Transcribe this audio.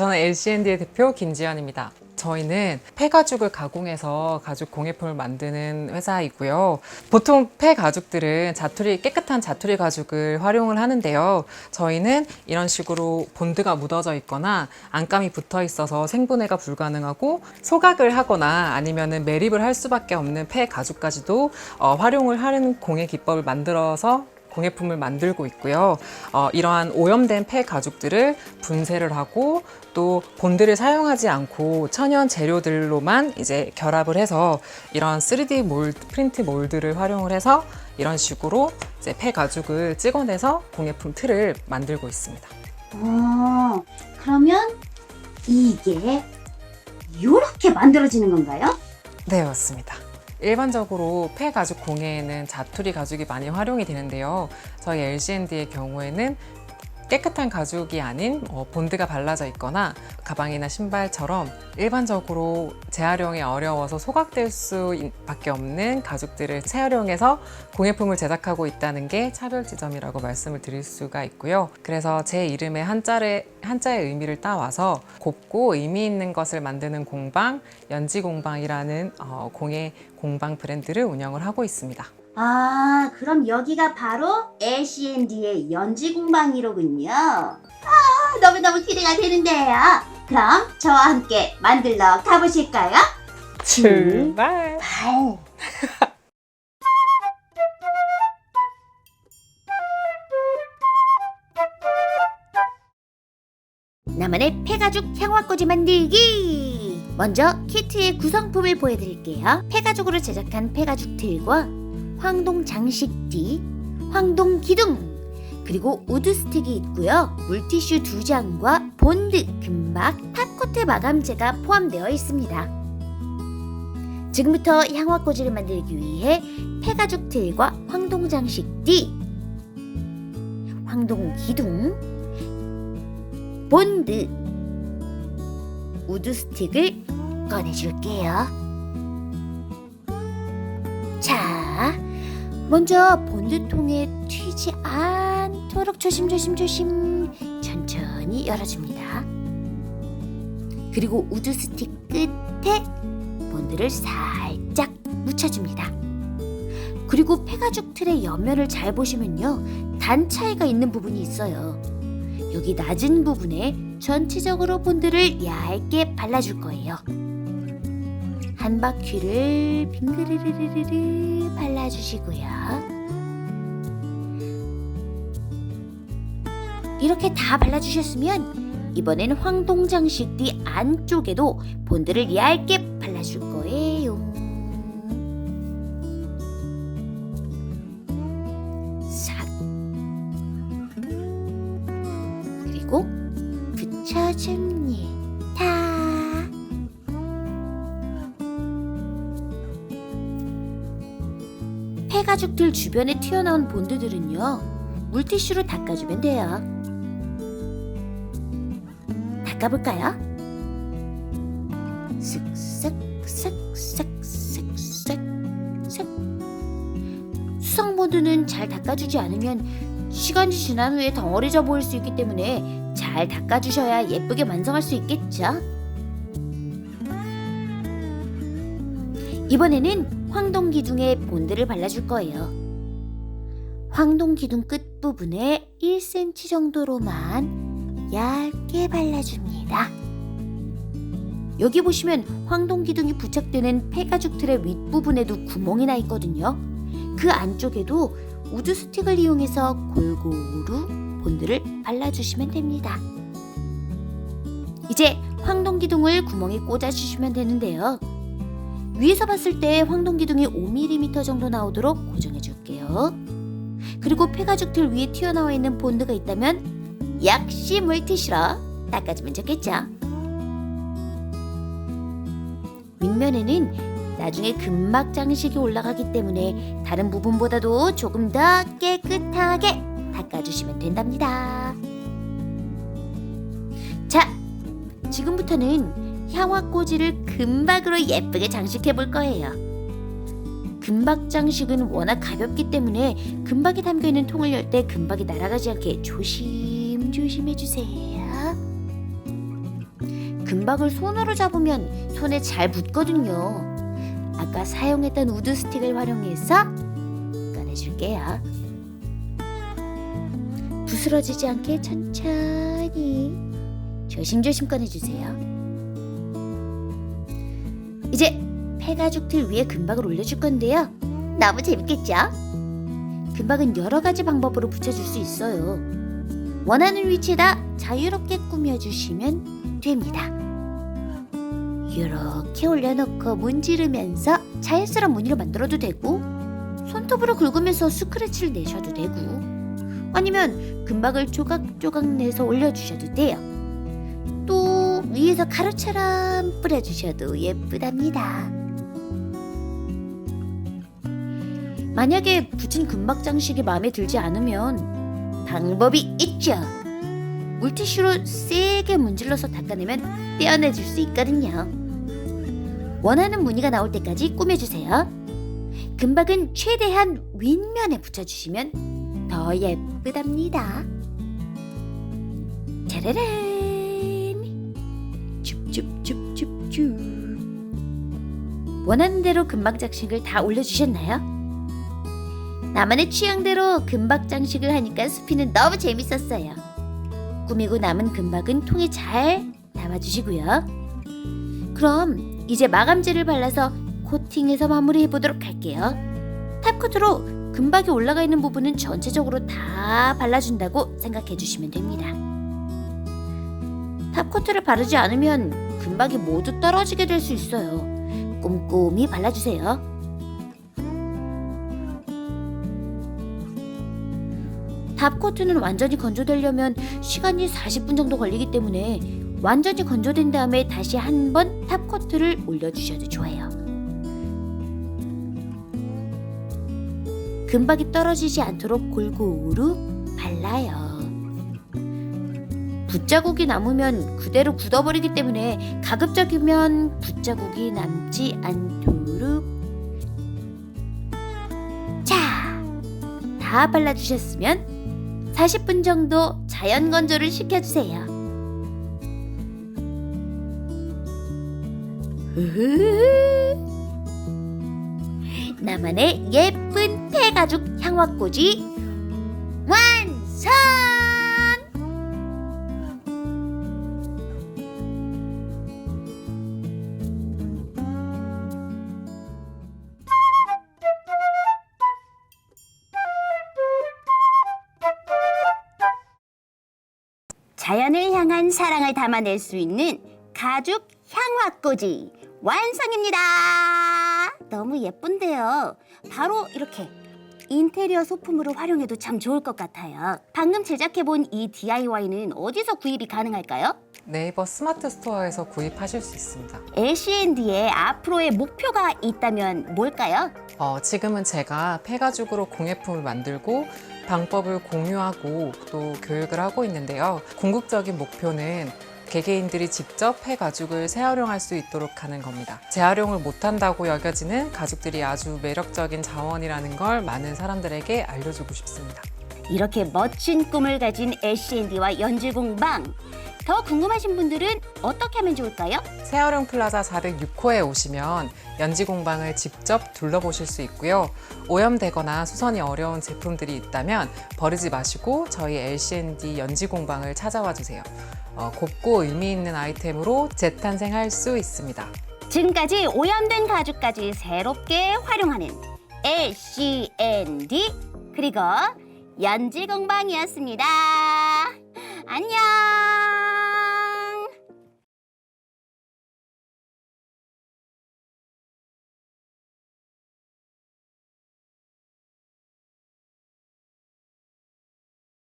저는 LCND의 대표 김지연입니다. 저희는 폐가죽을 가공해서 가죽 공예품을 만드는 회사이고요. 보통 폐가죽들은 자투리 깨끗한 자투리 가죽을 활용을 하는데요. 저희는 이런 식으로 본드가 묻어져 있거나 안감이 붙어 있어서 생분해가 불가능하고 소각을 하거나 아니면은 매립을 할 수밖에 없는 폐가죽까지도 어, 활용을 하는 공예 기법을 만들어서 공예품을 만들고 있고요. 어, 이러한 오염된 폐 가죽들을 분쇄를 하고 또 본드를 사용하지 않고 천연 재료들로만 이제 결합을 해서 이런 3D 몰드, 프린트 몰드를 활용을 해서 이런 식으로 이제 폐 가죽을 찍어내서 공예품 틀을 만들고 있습니다. 어, 그러면 이게 이렇게 만들어지는 건가요? 네, 맞습니다. 일반적으로 폐 가죽 공예에는 자투리 가죽이 많이 활용이 되는데요. 저희 LCND의 경우에는 깨끗한 가죽이 아닌 어, 본드가 발라져 있거나 가방이나 신발처럼 일반적으로 재활용이 어려워서 소각될 수밖에 없는 가죽들을 재활용해서 공예품을 제작하고 있다는 게 차별 지점이라고 말씀을 드릴 수가 있고요. 그래서 제 이름의 한자를, 한자의 의미를 따와서 곱고 의미 있는 것을 만드는 공방, 연지 공방이라는 어, 공예 공방 브랜드를 운영을 하고 있습니다. 아, 그럼 여기가 바로 LCND의 연지 공방이로군요. 아, 너무너무 기대가 되는데요. 그럼 저와 함께 만들러 가보실까요? 출발! 발. 나만의 폐가죽 향화꽂이 만들기! 먼저 키트의 구성품을 보여드릴게요. 폐가죽으로 제작한 폐가죽 틀과 황동 장식띠, 황동 기둥, 그리고 우드 스틱이 있고요. 물티슈 두 장과 본드, 금박, 탑코트 마감재가 포함되어 있습니다. 지금부터 향화꽂이를 만들기 위해 폐가죽 틀과 황동 장식띠, 황동 기둥, 본드, 우드 스틱을 꺼내줄게요. 자, 먼저 본드통에 튀지 않도록 조심조심조심 천천히 열어줍니다. 그리고 우드 스틱 끝에 본드를 살짝 묻혀줍니다. 그리고 폐가죽 틀의 옆면을 잘 보시면요. 단 차이가 있는 부분이 있어요. 여기 낮은 부분에 전체적으로 본드를 얇게 발라줄 거예요. 한 바퀴를 빙그르르르르 발라주시고요. 이렇게 다 발라주셨으면 이번엔 황동장식띠 안쪽에도 본드를 얇게 발라줄 거 붙여줍니다. 폐가죽들 주변에 튀어나온 본드들은요 물티슈로 닦아주면 돼요. 닦아볼까요? 수성 본드는 잘 닦아주지 않으면 시간이 지난 후에 덩어리져 보일 수 있기 때문에 잘 닦아주셔야 예쁘게 완성할 수 있겠죠. 이번에는 황동 기둥에 본드를 발라줄 거예요. 황동 기둥 끝 부분에 1cm 정도로만 얇게 발라줍니다. 여기 보시면 황동 기둥이 부착되는 폐가죽 틀의 윗부분에도 구멍이 나 있거든요. 그 안쪽에도 우드 스틱을 이용해서 골고루 본드를 발라주시면 됩니다. 이제 황동 기둥을 구멍에 꽂아주시면 되는데요. 위에서 봤을 때 황동 기둥이 5mm 정도 나오도록 고정해 줄게요. 그리고 폐가죽 틀 위에 튀어나와 있는 본드가 있다면 역시 물티슈로 닦아주면 좋겠죠. 윗면에는 나중에 금막 장식이 올라가기 때문에 다른 부분보다도 조금 더 깨끗하게 닦아주시면 된답니다. 자, 지금부터는 향화꽂이를 금박으로 예쁘게 장식해 볼 거예요. 금박 장식은 워낙 가볍기 때문에 금박이 담겨 있는 통을 열 때 금박이 날아가지 않게 조심조심 해주세요. 금박을 손으로 잡으면 손에 잘 붙거든요. 아까 사용했던 우드 스틱을 활용해서 꺼내줄게요. 부스러지지 않게 천천히 조심조심 꺼내주세요. 이제 폐가죽 틀 위에 금박을 올려줄 건데요. 너무 재밌겠죠? 금박은 여러 가지 방법으로 붙여줄 수 있어요. 원하는 위치에다 자유롭게 꾸며주시면 됩니다. 이렇게 올려놓고 문지르면서 자연스러운 무늬로 만들어도 되고 손톱으로 긁으면서 스크래치를 내셔도 되고 아니면 금박을 조각조각 내서 올려주셔도 돼요. 또 위에서 가루처럼 뿌려주셔도 예쁘답니다. 만약에 붙인 금박 장식이 마음에 들지 않으면 방법이 있죠. 물티슈로 세게 문질러서 닦아내면 떼어내줄 수 있거든요. 원하는 무늬가 나올 때까지 꾸며주세요. 금박은 최대한 윗면에 붙여주시면 더 예쁘답니다. 짜라란 줍줍줍줍줍 원하는 대로 금박 장식을 다 올려주셨나요? 나만의 취향대로 금박 장식을 하니까 수피는 너무 재밌었어요. 꾸미고 남은 금박은 통에 잘 담아주시고요. 그럼 이제 마감제를 발라서 코팅해서 마무리해 보도록 할게요. 탑코트로 금박이 올라가 있는 부분은 전체적으로 다 발라준다고 생각해 주시면 됩니다. 탑코트를 바르지 않으면 금박이 모두 떨어지게 될 수 있어요. 꼼꼼히 발라주세요. 탑코트는 완전히 건조되려면 시간이 40분 정도 걸리기 때문에 완전히 건조된 다음에 다시 한 번 탑코트를 올려주셔도 좋아요. 금박이 떨어지지 않도록 골고루 발라요. 붓자국이 남으면 그대로 굳어버리기 때문에 가급적이면 붓자국이 남지 않도록 자, 다 발라주셨으면 40분 정도 자연 건조를 시켜주세요. 나만의 예쁜 폐가죽 향화꽂이 완성! 자연을 향한 사랑을 담아낼 수 있는 가죽 향화꽂이 완성입니다. 너무 예쁜데요. 바로 이렇게 인테리어 소품으로 활용해도 참 좋을 것 같아요. 방금 제작해본 이 DIY는 어디서 구입이 가능할까요? 네이버 스마트 스토어에서 구입하실 수 있습니다. LCND의 앞으로의 목표가 있다면 뭘까요? 어, 지금은 제가 폐가죽으로 공예품을 만들고 방법을 공유하고 또 교육을 하고 있는데요. 궁극적인 목표는 개개인들이 직접 폐 가죽을 재활용할 수 있도록 하는 겁니다. 재활용을 못한다고 여겨지는 가죽들이 아주 매력적인 자원이라는 걸 많은 사람들에게 알려주고 싶습니다. 이렇게 멋진 꿈을 가진 LCND와 연주공방 더 궁금하신 분들은 어떻게 하면 좋을까요? 새활용 플라자 406호에 오시면 연지 공방을 직접 둘러보실 수 있고요. 오염되거나 수선이 어려운 제품들이 있다면 버리지 마시고 저희 LCND 연지 공방을 찾아와 주세요. 어, 곱고 의미 있는 아이템으로 재탄생할 수 있습니다. 지금까지 오염된 가죽까지 새롭게 활용하는 LCND 그리고 연지 공방이었습니다. 안녕.